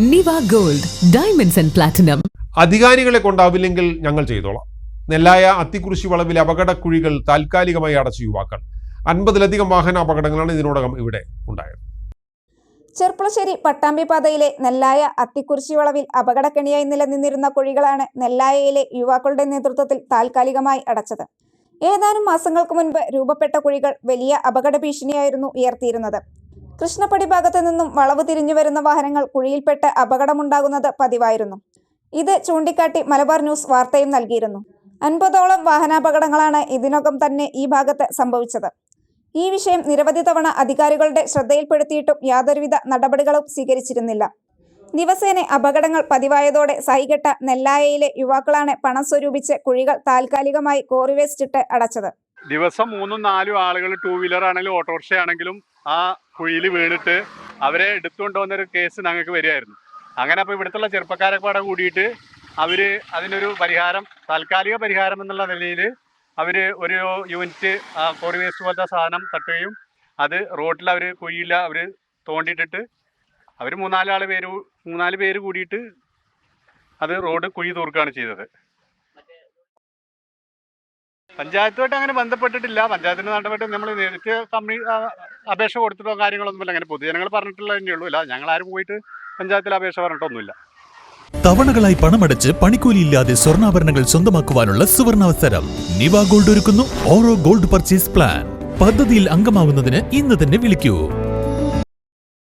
Niva gold diamonds and platinum അധികാരികളെ കൊണ്ടാവില്ലെങ്കിൽ ഞങ്ങൾ ചെയ്തോളാം. നെല്ലായ അത്തിക്കുറിശി വളവിലെ അപകടക്കുഴികൾ താൽക്കാലികമായി അടച്ച യുവാക്കൾ. അൻപതിലധികം വാഹന അപകടങ്ങളാണ് ഇതിനോടകം ഇവിടെ ഉണ്ടായത്. ചെർപ്പുളശ്ശേരി പട്ടാമ്പി പാതയിലെ നെല്ലായ അത്തിക്കുറിശി വളവിൽ അപകടക്കെണിയായി നിലനിന്നിരുന്ന കുഴികളാണ് നെല്ലായയിലെ യുവാക്കളുടെ നേതൃത്വത്തിൽ താൽക്കാലികമായി അടച്ചത്. ഏതാനും മാസങ്ങൾക്ക് മുൻപ് രൂപപ്പെട്ട കുഴികൾ വലിയ അപകട ഭീഷണിയായിരുന്നു ഉയർത്തിയിരുന്നത്. കൃഷ്ണപ്പടി ഭാഗത്തു നിന്നും വളവ് തിരിഞ്ഞു വരുന്ന വാഹനങ്ങൾ കുഴിയിൽപ്പെട്ട് അപകടമുണ്ടാകുന്നത് പതിവായിരുന്നു. ഇത് ചൂണ്ടിക്കാട്ടി മലബാർ ന്യൂസ് വാർത്തയും നൽകിയിരുന്നു. അൻപതോളം വാഹനാപകടങ്ങളാണ് ഇതിനകം തന്നെ ഈ ഭാഗത്ത് സംഭവിച്ചത്. ഈ വിഷയം നിരവധി തവണ അധികാരികളുടെ ശ്രദ്ധയിൽപ്പെടുത്തിയിട്ടും യാതൊരുവിധ നടപടികളും സ്വീകരിച്ചിരുന്നില്ല. ദിവസേന അപകടങ്ങൾ പതിവായതോടെ സഹികെട്ട നെല്ലായയിലെ യുവാക്കളാണ് പണം സ്വരൂപിച്ച് കുഴികൾ താൽക്കാലികമായി കോറി വേസ്റ്റ് ഇട്ട് അടച്ചത്. ദിവസം മൂന്നും നാലും ആളുകൾ ടൂ വീലർ ആണെങ്കിലും ഓട്ടോറിക്ഷ ആണെങ്കിലും ആ കുഴിയിൽ വീണിട്ട് അവരെ എടുത്തുകൊണ്ട് ഒരു കേസ് ഞങ്ങൾക്ക് വരികയായിരുന്നു. അങ്ങനെ അപ്പോൾ ഇവിടുത്തുള്ള ചെറുപ്പക്കാരൊക്കെ പാടെ കൂടിയിട്ട് അവർ അതിനൊരു പരിഹാരം താൽക്കാലിക പരിഹാരം എന്നുള്ള നിലയിൽ അവർ ഒരു യൂണിറ്റ് കോറി വേസ്റ്റ് പോലത്തെ സാധനം തട്ടുകയും അത് റോഡിൽ അവർ കുഴിയിൽ അവർ തോണ്ടിയിട്ടിട്ട് അവർ മൂന്നാലാൾ പേര് മൂന്നാൽ പേര് കൂടിയിട്ട് അത് റോഡ് കുഴി തൂർക്കുകയാണ് ചെയ്തത്. പഞ്ചായത്തുമായിട്ട് അങ്ങനെ ബന്ധപ്പെട്ടിട്ടില്ല. പഞ്ചായത്തിന് നടപടി നമ്മൾ നേരിട്ട് ആ, അപേക്ഷ കൊടുത്തിട്ടോ കാര്യങ്ങളൊന്നുമില്ല. അങ്ങനെ പൊതുജനങ്ങൾ പറഞ്ഞിട്ടുള്ള തന്നെ ഉള്ളൂ. ഇല്ല ഞങ്ങൾ ആരും പോയിട്ട് പഞ്ചായത്തിൽ അപേക്ഷ പറഞ്ഞിട്ടൊന്നുമില്ല. തവണകളായി പണമടച്ച് പണിക്കൂലിയില്ലാതെ സ്വർണാഭരണങ്ങൾ സ്വന്തമാക്കുവാനുള്ള സുവർണാവസരം. നിവ ഗോൾഡ് ഒരുക്കുന്നു. Oro gold purchase plan. പദ്ധതിയിൽ അംഗമാകുന്നതിന് ഇന്ന് തന്നെ വിളിക്കൂ.